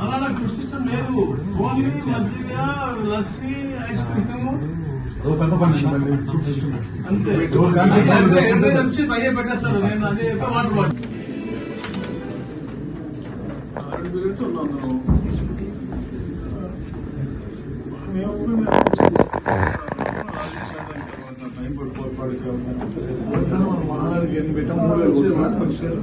అలా నాకు సిస్టమ్ లేదు ఓన్లీ మజ్జిగ లస్సీ ఐస్ క్రీమ్ పెద్ద ఫంక్షన్ అంతే వచ్చి పైన పెట్టేస్తారు నేను అదే వాటర్ బాటిల్ మహానాడికి ఎన్ని పెట్టాం మూడు వేలు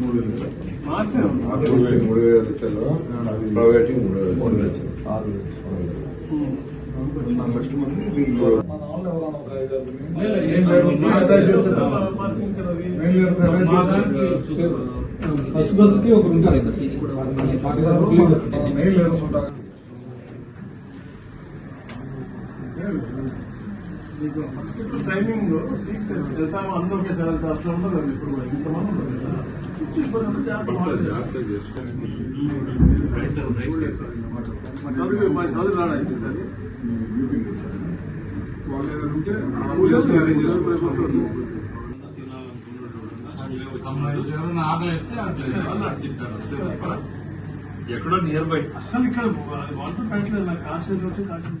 మూడు వేలు. మాసే ఉంది. మూడు వేలు మూడు లక్షలు. నాలుగు లక్షల మంది బస్ బస్కి ఒకరు ఉంటారు మెయిన్ లీడర్స్ ఉంటారు మీకు టైమింగ్ పీక్ వెళ్తాము అందరూ ఒకేసారి వెళ్తారు అట్లా ఉండదు అండి ఇప్పుడు ఇంతమంది ఉండదు కదా. ఇబ్బంది. మా చదువు మా చదువు రాడా అయితే సరే. ఎక్కడో నియర్ బై అసలు ఇక్కడ వాటర్ పెట్టలేదు నాకు వచ్చి కాన్షియస్